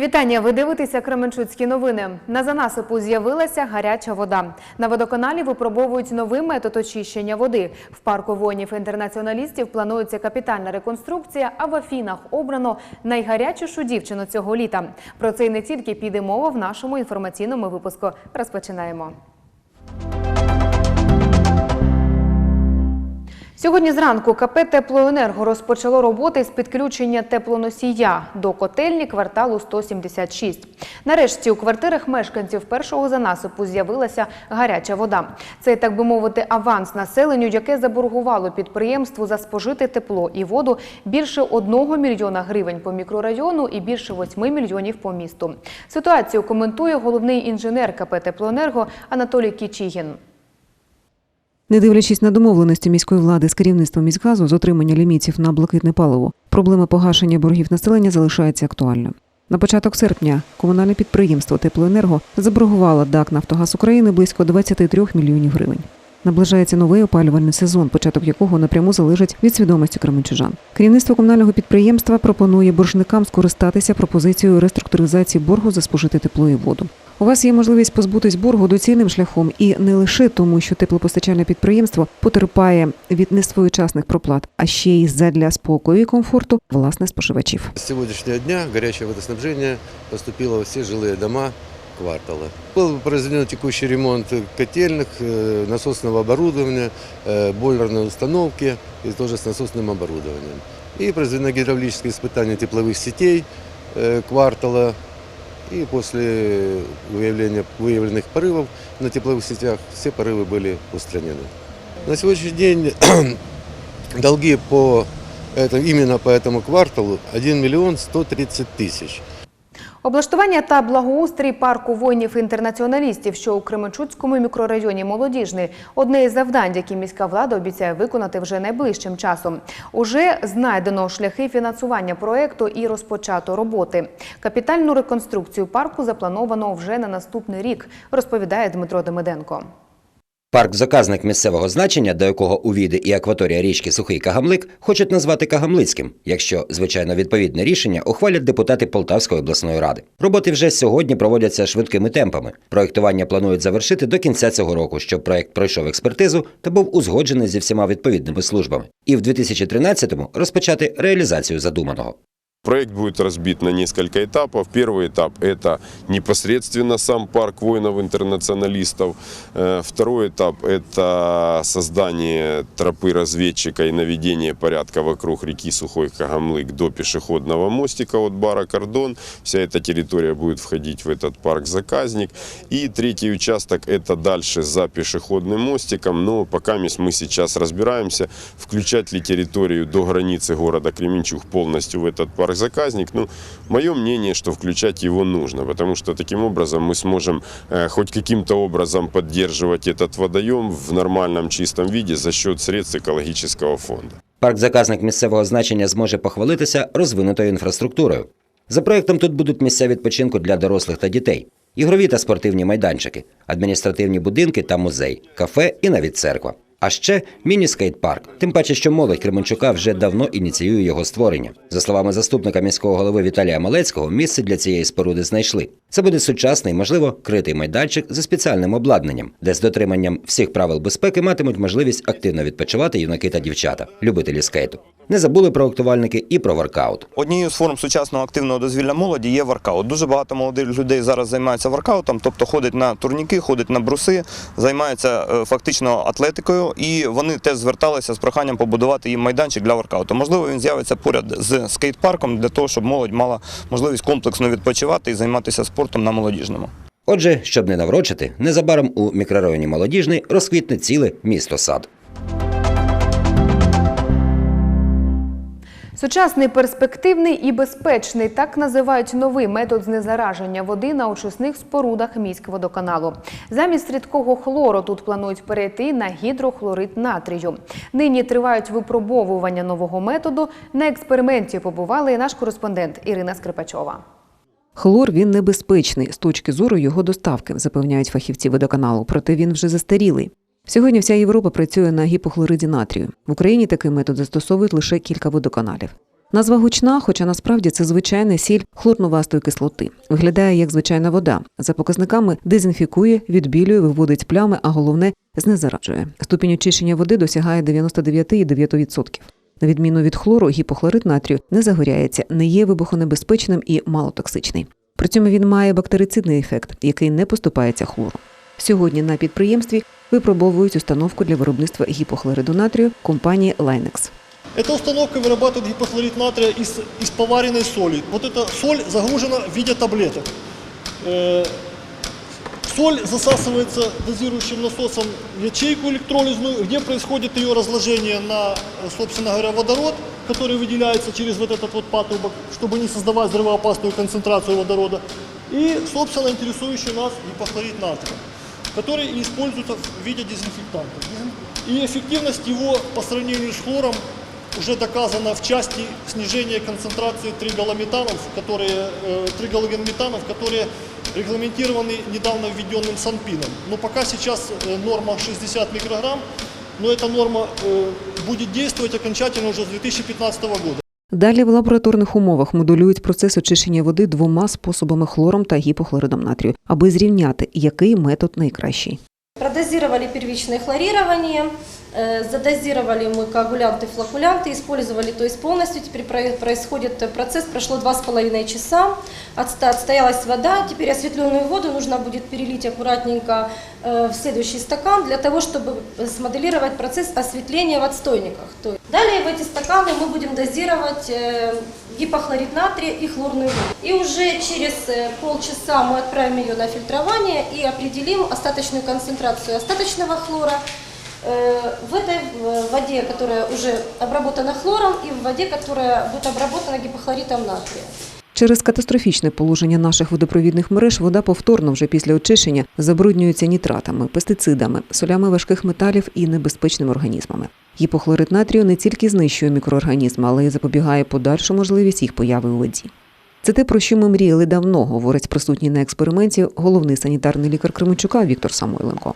вітання. Ви дивитеся Кременчуцькі новини. На занасипу з'явилася гаряча вода. На водоканалі випробовують новий метод очищення води. В парку воїнів-інтернаціоналістів планується капітальна реконструкція, а в Афінах обрано найгарячішу дівчину цього літа. Про це і не тільки піде мова в нашому інформаційному випуску. Розпочинаємо. Сьогодні зранку КП «Теплоенерго» розпочало роботи з підключення теплоносія до котельні кварталу 176. Нарешті у квартирах мешканців першого занасипу з'явилася гаряча вода. Це, так би мовити, аванс населенню, яке заборгувало підприємству за спожити тепло і воду більше 1 мільйона гривень по мікрорайону і більше 8 мільйонів по місту. Ситуацію коментує головний інженер КП «Теплоенерго» Анатолій Кічігін. Не дивлячись на домовленості міської влади з керівництвом міськгазу з отримання лімітів на блакитне паливо, проблема погашення боргів населення залишається актуальною. На початок серпня комунальне підприємство Теплоенерго заборгувало ДАК Нафтогаз України близько 23 мільйонів гривень. Наближається новий опалювальний сезон, початок якого напряму залежить від свідомості кременчужан. Керівництво комунального підприємства пропонує боржникам скористатися пропозицією реструктуризації боргу за спожите тепло і воду. У вас є можливість позбутись боргу доцільним шляхом і не лише тому, що теплопостачальне підприємство потерпає від несвоєчасних проплат, а ще й задля спокою і комфорту власне споживачів. С сегодняшнего дня горячее водоснабжение поступило во все жилые дома квартала. Был произведен текущий ремонт котельных, э, насосного оборудования, э, бойлерной установки и тоже с насосным оборудованием. И произведено гидравлическое испытание тепловых сетей э, квартала. И после выявления выявленных порывов на тепловых сетях все порывы были устранены. На сегодняшний день долги по это, именно по этому кварталу 1 миллион 130 тысяч. Облаштування та благоустрій парку воїнів-інтернаціоналістів, що у Кременчуцькому мікрорайоні Молодіжний – одне із завдань, які міська влада обіцяє виконати вже найближчим часом. Уже знайдено шляхи фінансування проекту і розпочато роботи. Капітальну реконструкцію парку заплановано вже на наступний рік, розповідає Дмитро Демиденко. Парк-заказник місцевого значення, до якого увійде і акваторія річки Сухий Кагамлик, хочуть назвати Кагамлицьким, якщо, звичайно, відповідне рішення ухвалять депутати Полтавської обласної ради. Роботи вже сьогодні проводяться швидкими темпами. Проєктування планують завершити до кінця цього року, щоб проєкт пройшов експертизу та був узгоджений зі всіма відповідними службами. І в 2013-му розпочати реалізацію задуманого. Проект будет разбит на несколько этапов. Первый этап – это непосредственно сам парк воинов-интернационалистов. Э, Второй этап – это создание тропы разведчика и наведение порядка вокруг реки Сухой Кагамлык до пешеходного мостика от бара «Кордон». Вся эта территория будет входить в этот парк-заказник. И третий участок – это дальше за пешеходным мостиком. Но пока мы сейчас разбираемся, включать ли территорию до границы города Кременчуг полностью в этот парк-заказник. Ну, мое мнение, что включать его нужно, потому что таким образом мы сможем э, хоть каким-то образом поддерживать этот водоем в нормальном чистом виде за счет средств экологического фонда. Парк-заказник місцевого значення зможе похвалитися розвинутою інфраструктурою. За проєктом тут будуть місця відпочинку для дорослих та дітей, ігрові та спортивні майданчики, адміністративні будинки та музей, кафе і навіть церква. А ще міні-скейт-парк. Тим паче, що молодь Кременчука вже давно ініціює його створення. За словами заступника міського голови Віталія Малецького, місце для цієї споруди знайшли. Це буде сучасний, можливо, критий майданчик зі спеціальним обладнанням, де з дотриманням всіх правил безпеки матимуть можливість активно відпочивати юнаки та дівчата, любителі скейту. Не забули проектувальники і про воркаут. Однією з форм сучасного активного дозвілля молоді є воркаут. Дуже багато молодих людей зараз займаються воркаутом, тобто ходять на турніки, ходять на бруси, займаються е, фактично атлетикою, і вони теж зверталися з проханням побудувати їм майданчик для воркауту. Можливо, він з'явиться поряд з скейт-парком для того, щоб молодь мала можливість комплексно відпочивати і займатися спортом на молодіжному. Отже, щоб не наврочити, незабаром у мікрорайоні Молодіжний розквітне ціле місто сад. Сучасний, перспективний і безпечний так називають новий метод знезараження води на очисних спорудах міськводоканалу. Замість рідкого хлору тут планують перейти на гідрохлорид натрію. Нині тривають випробовування нового методу. На експерименті побувала і наш кореспондент Ірина Скрипачова. Хлор він небезпечний з точки зору його доставки, запевняють фахівці водоканалу, проте він вже застарілий. Сьогодні вся Європа працює на гіпохлориді натрію. В Україні такий метод застосовують лише кілька водоканалів. Назва гучна, хоча насправді це звичайна сіль хлорнувастої кислоти. Виглядає як звичайна вода. За показниками дезінфікує, відбілює, виводить плями, а головне знезараджує. Ступінь очищення води досягає 99,9%. На відміну від хлору, гіпохлорид натрію не загоряється, не є вибухонебезпечним і малотоксичний. При цьому він має бактерицидний ефект, який не поступається хлору. Сьогодні на підприємстві випробовують установку для виробництва гіпохлориду натрію компанії Linex. Эта установка вырабатывает гипохлорид натрия из, из поваренной соли. Вот эта соль загружена в виде таблеток. Э, соль засасывается дозирующим насосом в ячейку электролизную, где происходит ее разложение на, э, собственно говоря, водород, который выделяется через вот этот вот патрубок, чтобы не создавать взрывоопасную концентрацию водорода. И, собственно, интересующий нас гипохлорид натрия, Который используется в виде дезинфектанта. И эффективность его по сравнению с хлором уже доказана в части снижения концентрации тригалометанов, которые, э, тригалогенметанов, которые регламентированы недавно введенным Санпином. Но пока сейчас э, норма 60 микрограмм, но эта норма э, будет действовать окончательно уже с 2015 года. Далі в лабораторних умовах модулюють процес очищення води двома способами хлором та гіпохлоридом натрію, аби зрівняти, який метод найкращий. Продозировали первичное хлорирование, задозировали мы коагулянты, флокулянты, использовали, то есть полностью теперь про- происходит э, процесс, прошло два с половиной часа, отста- отстоялась вода, теперь осветленную воду нужно будет перелить аккуратненько э, в следующий стакан для того, чтобы э, смоделировать процесс осветления в отстойниках. То есть Далее в эти стаканы мы будем дозировать э, гипохлорид натрия и хлорную воду. И уже через э, полчаса мы отправим ее на фильтрование и определим остаточную концентрацию остаточного хлора э, в этой э, воде, которая уже обработана хлором, и в воде, которая будет обработана гипохлоридом натрия. Через катастрофічне положення наших водопровідних мереж вода повторно вже після очищення забруднюється нітратами, пестицидами, солями важких металів і небезпечними організмами. Гіпохлорид натрію не тільки знищує мікроорганізми, але й запобігає подальшу можливість їх появи у воді. Це те, про що ми мріяли давно, говорить присутній на експерименті головний санітарний лікар Кременчука Віктор Самойленко.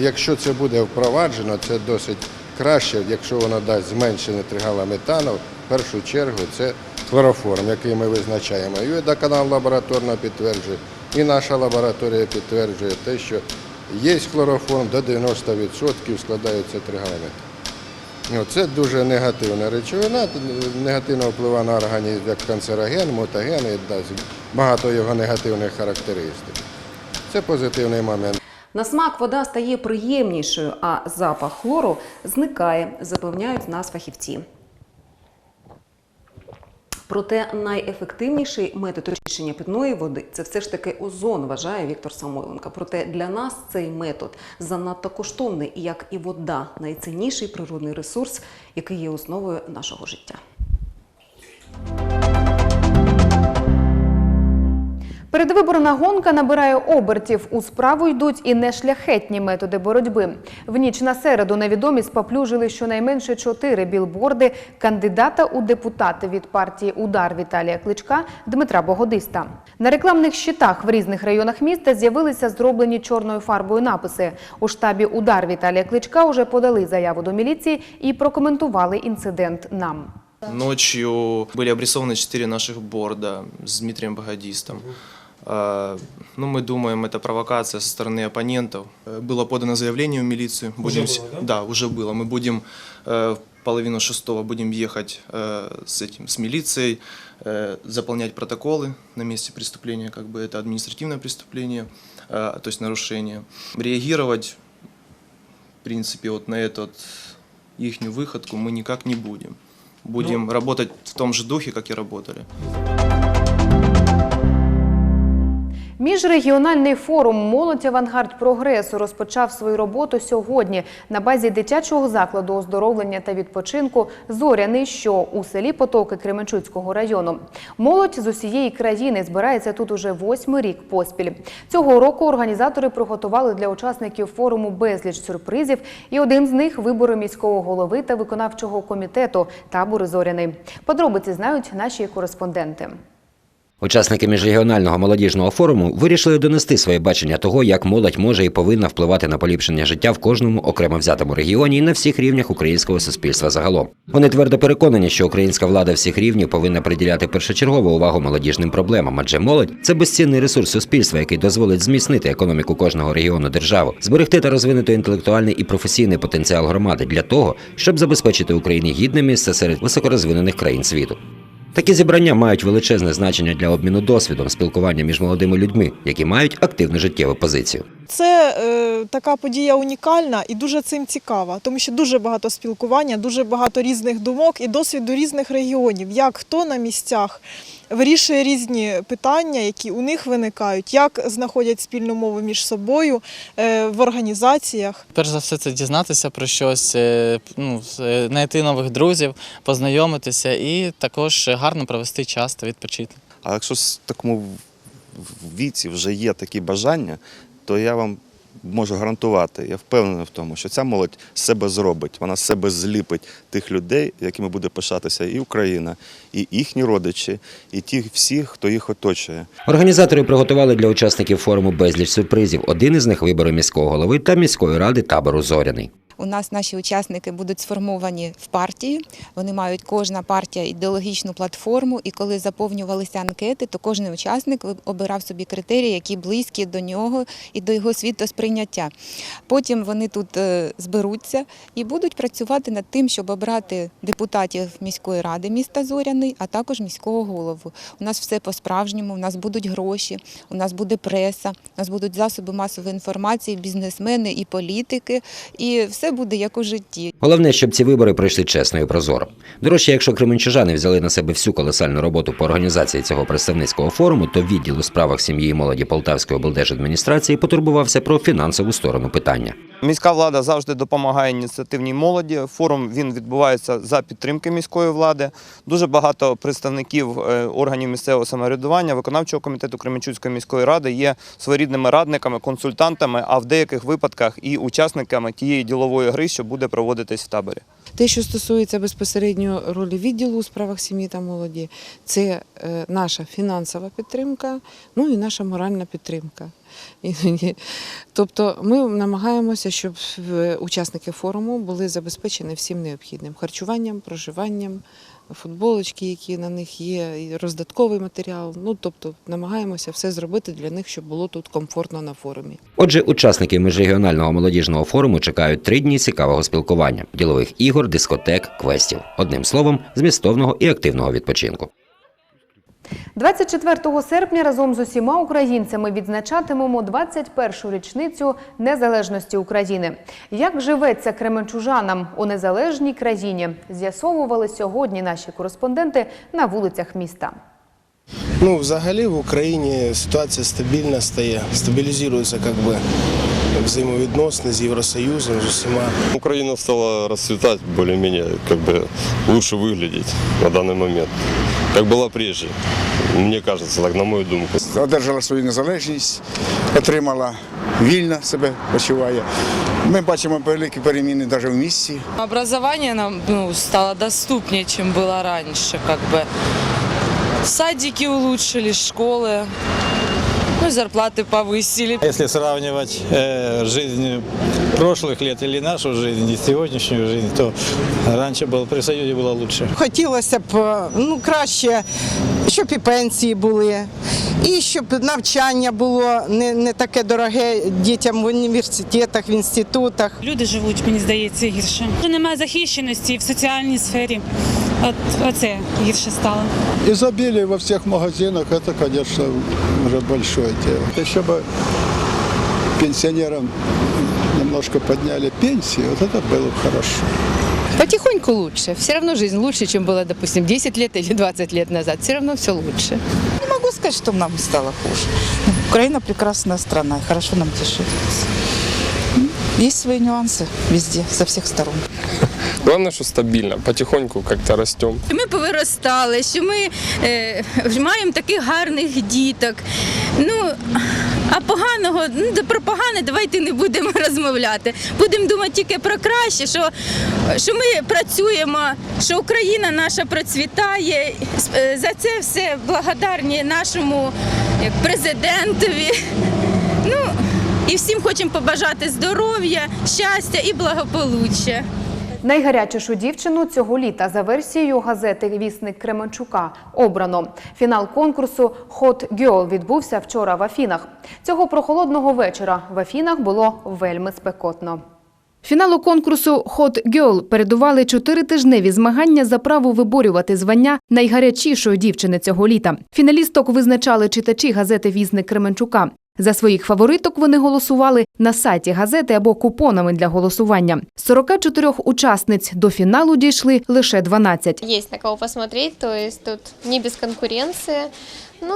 Якщо це буде впроваджено, це досить краще, якщо воно дасть зменшення тригалометану, в першу чергу це хлороформ, який ми визначаємо. І водоканал лабораторно підтверджує, і наша лабораторія підтверджує те, що є хлороформ, до 90% складається тригалометан. Ну, Це дуже негативна речовина, негативно впливає на організм як канцероген, мутаген і багато його негативних характеристик. Це позитивний момент. На смак вода стає приємнішою, а запах хлору зникає, запевняють нас фахівці. Проте найефективніший метод очищення питної води це все ж таки озон, вважає Віктор Самойленко. Проте для нас цей метод занадто коштовний, як і вода найцінніший природний ресурс, який є основою нашого життя. Передвиборна гонка набирає обертів. У справу йдуть і нешляхетні методи боротьби. В ніч на середу невідомі споплюжили щонайменше чотири білборди кандидата у депутати від партії Удар Віталія Кличка Дмитра Богодиста. На рекламних щитах в різних районах міста з'явилися зроблені чорною фарбою написи. У штабі Удар Віталія Кличка вже подали заяву до міліції і прокоментували інцидент нам. Ночью были обрисованы четыре наших борда с Дмитрием Богодистом. А, Ну, мы думаем, это провокация со стороны оппонентов. Э, Было подано заявление в милицию. Будем, с- да? уже было. Мы будем э, в половину шестого будем ехать э, с этим, с милицией, заполнять протоколы на месте преступления, как бы это административное преступление, то есть нарушение. Реагировать, в принципе, вот на этот ихнюю выходку мы никак не будем. Будем работать в том же духе, как и работали. Міжрегіональний форум Молодь Авангард прогресу розпочав свою роботу сьогодні на базі дитячого закладу оздоровлення та відпочинку Зоряний, що у селі Потоки Кременчуцького району. Молодь з усієї країни збирається тут уже восьмий рік поспіль. Цього року організатори приготували для учасників форуму безліч сюрпризів, і один з них вибори міського голови та виконавчого комітету табори Зоряний. Подробиці знають наші кореспонденти. Учасники міжрегіонального молодіжного форуму вирішили донести своє бачення того, як молодь може і повинна впливати на поліпшення життя в кожному окремо взятому регіоні і на всіх рівнях українського суспільства загалом. Вони твердо переконані, що українська влада всіх рівнів повинна приділяти першочергову увагу молодіжним проблемам, адже молодь це безцінний ресурс суспільства, який дозволить зміцнити економіку кожного регіону держави, зберегти та розвинути інтелектуальний і професійний потенціал громади для того, щоб забезпечити Україні гідне місце серед високорозвинених країн світу. Такі зібрання мають величезне значення для обміну досвідом, спілкування між молодими людьми, які мають активну життєву позицію. Це е, така подія унікальна і дуже цим цікава, тому що дуже багато спілкування, дуже багато різних думок і досвіду різних регіонів, як хто на місцях вирішує різні питання, які у них виникають, як знаходять спільну мову між собою е, в організаціях. Перш за все, це дізнатися про щось, е, ну, е, знайти нових друзів, познайомитися і також гарно провести час та відпочити. А якщо в такому віці вже є такі бажання, то я вам можу гарантувати, я впевнений в тому, що ця молодь себе зробить, вона себе зліпить тих людей, якими буде пишатися і Україна, і їхні родичі, і ті всі, хто їх оточує. Організатори приготували для учасників форуму безліч сюрпризів. Один із них вибори міського голови та міської ради табору Зоряний. У нас наші учасники будуть сформовані в партії. Вони мають кожна партія ідеологічну платформу. І коли заповнювалися анкети, то кожен учасник обирав собі критерії, які близькі до нього і до його світосприйняття. Потім вони тут е, зберуться і будуть працювати над тим, щоб обрати депутатів міської ради міста Зоряний, а також міського голову. У нас все по-справжньому. У нас будуть гроші, у нас буде преса, у нас будуть засоби масової інформації, бізнесмени і політики, і все буде як у житті. Головне, щоб ці вибори пройшли чесно і прозоро. Дорожче, якщо кременчужани взяли на себе всю колосальну роботу по організації цього представницького форуму, то відділ у справах сім'ї і молоді Полтавської облдержадміністрації потурбувався про фінансову сторону питання. Міська влада завжди допомагає ініціативній молоді. Форум він відбувається за підтримки міської влади. Дуже багато представників е, органів місцевого самоврядування, виконавчого комітету Кременчуцької міської ради є своєрідними радниками, консультантами, а в деяких випадках і учасниками тієї ділової гри, що буде проводитись в таборі. Те, що стосується безпосередньо ролі відділу у справах сім'ї та молоді, це е, наша фінансова підтримка, ну і наша моральна підтримка. Тобто ми намагаємося, щоб е, учасники форуму були забезпечені всім необхідним харчуванням, проживанням, футболочки, які на них є, і роздатковий матеріал. Ну тобто намагаємося все зробити для них, щоб було тут комфортно на форумі. Отже, учасники міжрегіонального молодіжного форуму чекають три дні цікавого спілкування, ділових ігор, дискотек, квестів. Одним словом, змістовного і активного відпочинку. 24 серпня разом з усіма українцями відзначатимемо 21-шу річницю незалежності України. Як живеться кременчужанам у незалежній країні, з'ясовували сьогодні наші кореспонденти на вулицях міста. Ну, взагалі в Україні ситуація стабільна стає, стабілізуються як би взаємовідносини з Євросоюзом, з усіма. Украина стала расцветать, более-менее как бы лучше выглядеть на данный момент, как была прежде. Мне кажется, так на мою думку. одержала свою незалежність, отримала вільно себе почуває. Ми бачимо великі переміни навіть в місті. Образование нам ну, стало доступнее, чем было раньше, как бы. Садики улучшили, школы, ну, зарплаты повысили. Если сравнивать э, жизнь прошлых лет или нашу жизнь и сегодняшнюю жизнь, то раньше было при Союзе было лучше. Хотілося б ну, краще, щоб і пенсії були, і щоб навчання було не, не таке дороге дітям в університетах, в інститутах. Люди живуть, мені здається, гірше. Вже немає захищеності в соціальній сфері. От оце гірше стало. Изобилие во всех магазинах, это, конечно, уже большое дело. Еще бы пенсионерам немножко подняли пенсии, вот это было бы хорошо. Потихоньку лучше. Все равно жизнь лучше, чем было, допустим, 10 лет или 20 лет назад. Все равно все лучше. Не могу сказать, что нам стало хуже. Украина прекрасная страна, хорошо нам живется. Есть свои нюансы везде, со всех сторон. Главное, что стабильно, потихоньку как-то растем. Ми повиростали, що ми е, маємо таких гарних діток. Ну, А поганого, ну про погане давайте не будемо розмовляти. Будемо думати тільки про краще, що, що ми працюємо, що Україна наша процвітає. Е, За це все благодарні нашому як, президентові. Ну, і всім хочемо побажати здоров'я, щастя і благополуччя. Найгарячішу дівчину цього літа за версією газети Вісник Кременчука обрано. Фінал конкурсу Hot Girl відбувся вчора в Афінах. Цього прохолодного вечора в Афінах було вельми спекотно. Фіналу конкурсу Hot Girl передували чотиритижневі змагання за право виборювати звання найгарячішої дівчини цього літа. Фіналісток визначали читачі газети Візник Кременчука. За своїх фавориток вони голосували на сайті газети або купонами для голосування. З 44 учасниць до фіналу дійшли лише 12. Есть на кого посмотреть, то есть тут не без конкуренции. Ну,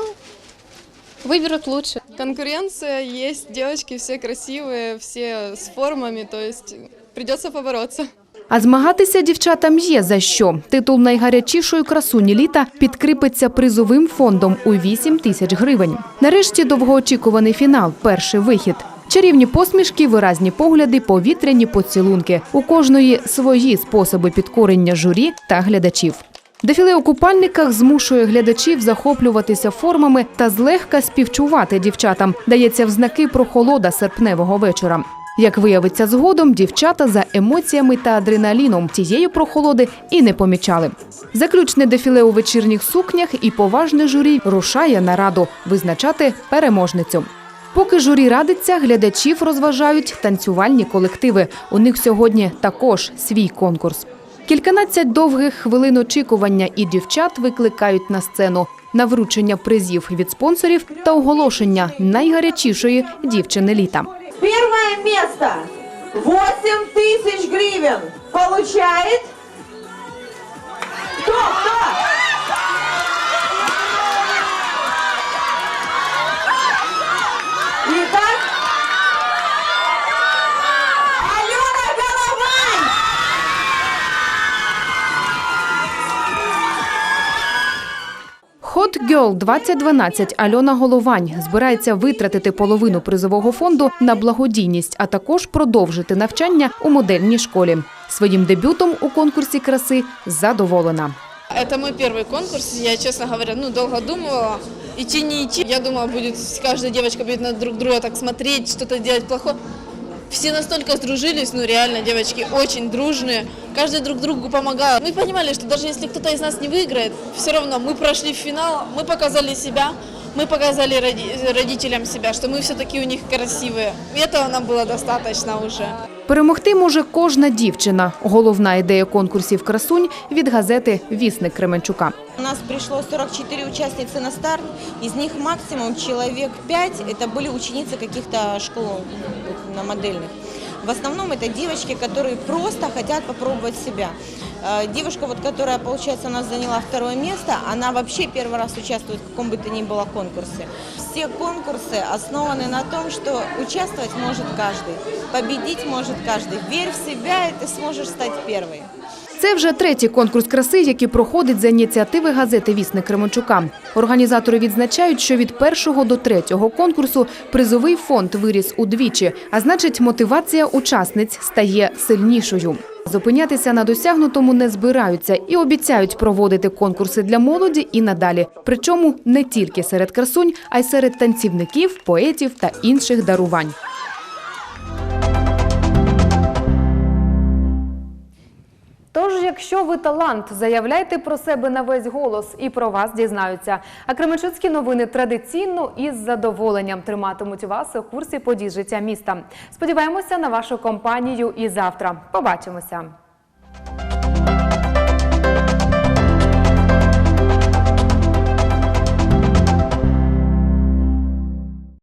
выберут лучше. Конкуренция есть, девочки все красивые, все с формами, то есть придется побороться. А змагатися дівчатам є за що. Титул найгарячішої красуні літа підкріпиться призовим фондом у 8 тисяч гривень. Нарешті довгоочікуваний фінал перший вихід. Чарівні посмішки, виразні погляди, повітряні поцілунки. У кожної свої способи підкорення журі та глядачів. Дефіле у купальниках змушує глядачів захоплюватися формами та злегка співчувати дівчатам. Дається в знаки прохолода серпневого вечора. Як виявиться згодом, дівчата за емоціями та адреналіном тієї прохолоди і не помічали. Заключне дефіле у вечірніх сукнях і поважне журі рушає на раду визначати переможницю. Поки журі радиться, глядачів розважають танцювальні колективи. У них сьогодні також свій конкурс. Кільканадцять довгих хвилин очікування і дівчат викликають на сцену на вручення призів від спонсорів та оголошення найгарячішої дівчини літа. Первое место 8 тысяч гривен получает кто? Кто? Girl 2012 Альона Головань збирається витратити половину призового фонду на благодійність, а також продовжити навчання у модельній школі. Своїм дебютом у конкурсі краси задоволена. Это мой первый конкурс. Я, честно говоря, ну, долго думала, идти не идти. Я думала, будет каждая девочка будет на друг друга так смотреть, что-то делать плохое. Все настолько сдружились, ну реально, девочки очень дружные. Каждый друг другу помогал. Мы понимали, что даже если кто-то из нас не выиграет, все равно мы прошли в финал, мы показали себя, мы показали роди- родителям себя, что мы все-таки у них красивые. И этого нам было достаточно уже. Перемогти може кожна дівчина. Головна ідея конкурсів красунь від газети Вісник Кременчука. У нас пришло 44 участницы на старт, из них максимум человек 5 это были ученицы каких-то школ вот, на модельных. В основном это девочки, которые просто хотят попробовать себя. Э, Девушка, вот, которая, получается, у нас заняла второе место, она вообще первый раз участвует в каком бы то ни было конкурсе. Все конкурсы основаны на том, что участвовать может каждый, победить может каждый. Верь в себя, и ты сможешь стать первой. Це вже третій конкурс краси, який проходить за ініціативи газети Вісник Кременчука. Організатори відзначають, що від першого до третього конкурсу призовий фонд виріс удвічі, а значить, мотивація учасниць стає сильнішою. Зупинятися на досягнутому не збираються і обіцяють проводити конкурси для молоді і надалі. Причому не тільки серед красунь, а й серед танцівників, поетів та інших дарувань. Тож, якщо ви талант, заявляйте про себе на весь голос і про вас дізнаються. А Кременчуцькі новини традиційно і з задоволенням триматимуть вас у курсі подій життя міста. Сподіваємося на вашу компанію і завтра. Побачимося.